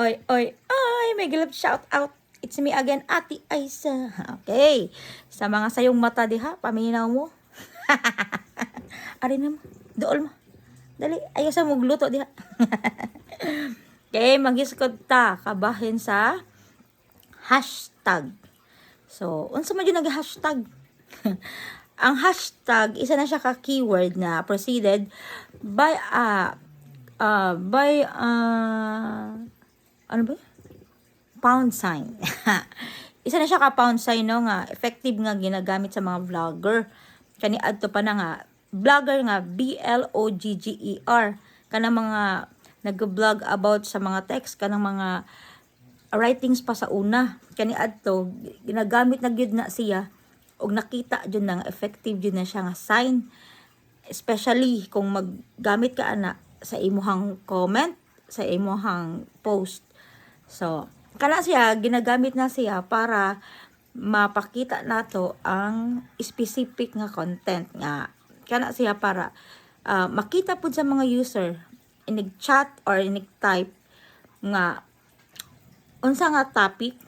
Oy, oy, oy, may galap shout out. It's me again, Ate Aisa. Okay. Sa mga sayong mata diha, paminaw mo. Ari mo. Dool mo. Dali, ayaw sa mugluto diha. okay, magiskod ta. Kabahin sa hashtag. So, unsa man yun nag-hashtag? Ang hashtag, isa na siya ka-keyword na preceded by a uh, by uh, ano ba? Pound sign. isa na siya ka pound sign no nga effective nga ginagamit sa mga vlogger. Kani adto pa na nga vlogger nga B L O G G E R kanang mga nag-vlog about sa mga text kanang mga writings pa sa una. Kani adto ginagamit na gyud na siya og nakita jud na nga effective jud na siya nga sign especially kung maggamit ka ana sa imuhang comment sa imuhang post so kana siya ginagamit na siya para mapakita nato ang specific nga content nga. Kana siya para ah, makita pud sa mga user inig chat or inig type nga unsa nga topic.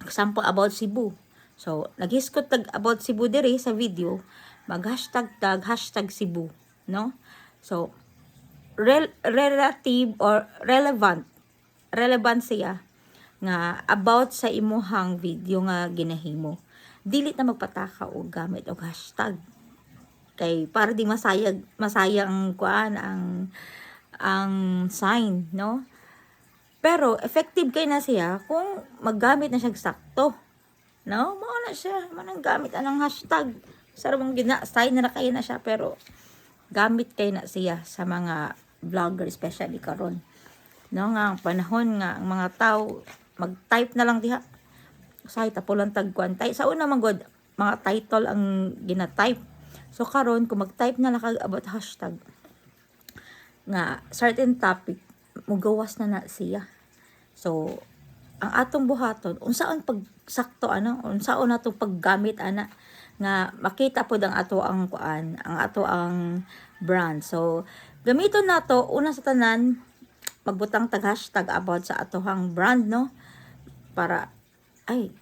Example about Cebu. So naghiskot tag about Cebu diri sa video mag hashtag tag hashtag Cebu no? So rel- relative or relevant relevant siya nga about sa imuhang video nga ginahimo. Dili na magpataka og gamit og hashtag. Kay para di masayag masayang kuan ang ang sign no? Pero effective kay na siya kung maggamit na siya sakto no? Mao na siya manang gamit anang hashtag. Sarong gina sign na na kay na siya pero gamit kay na siya sa mga vlogger especially karon no nga ang panahon nga ang mga tao mag-type na lang diha. Say tapulan tagkuan. Tay sa una man mga title ang gina-type. So karon kung mag-type na lang about hashtag nga certain topic mugawas na na siya. So ang atong buhaton unsaon pagsakto ano? Unsaon natong paggamit ana? Nga makita pod ang ato ang kuan ang ato ang brand. So gamiton nato una sa tanan magbutang tag hashtag about sa atohang brand no para ay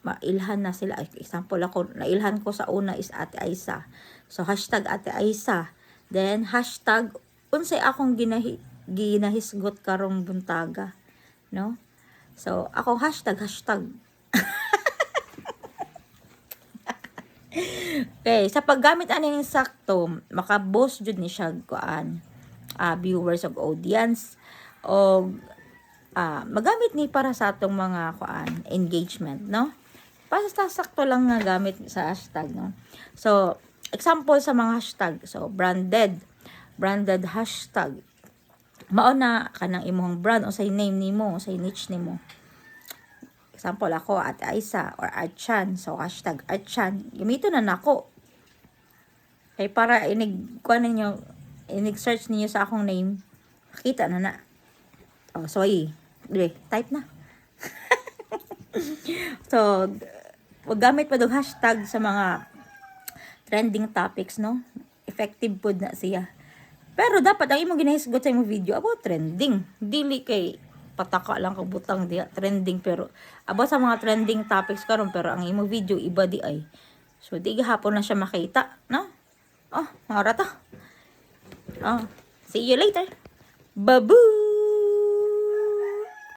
mailhan na sila. Example ako, nailhan ko sa una is Ate Aisa. So, hashtag Ate Aisa. Then, hashtag, unsay akong ginahi, ginahisgot karong buntaga. No? So, ako hashtag, hashtag. okay, sa paggamit aning sakto, maka-boast jud ni siya kuan ah, viewers of audience o ah, magamit ni para sa atong mga kuan engagement, no? Basta sakto lang nga gamit sa hashtag, no? So, example sa mga hashtag. So, branded. Branded hashtag. Mao na kanang imong brand o say name nimo, o say niche nimo. Example ako, Ate Aisa or Archan. So, hashtag Archan. Gamiton na nako. Kay para inig, kuha ninyo, inig-search ninyo sa akong name, makita na na. Oh, sorry. Dire, type na. so, wag gamit pa dog hashtag sa mga trending topics, no? Effective pod na siya. Pero dapat ang imong ginahisgot sa imong video about trending. Dili kay pataka lang kag butang diha trending pero about sa mga trending topics karon pero ang imong video iba di ay. So di gahapon na siya makita, no? Oh, mga rata. Oh, see you later. Babu!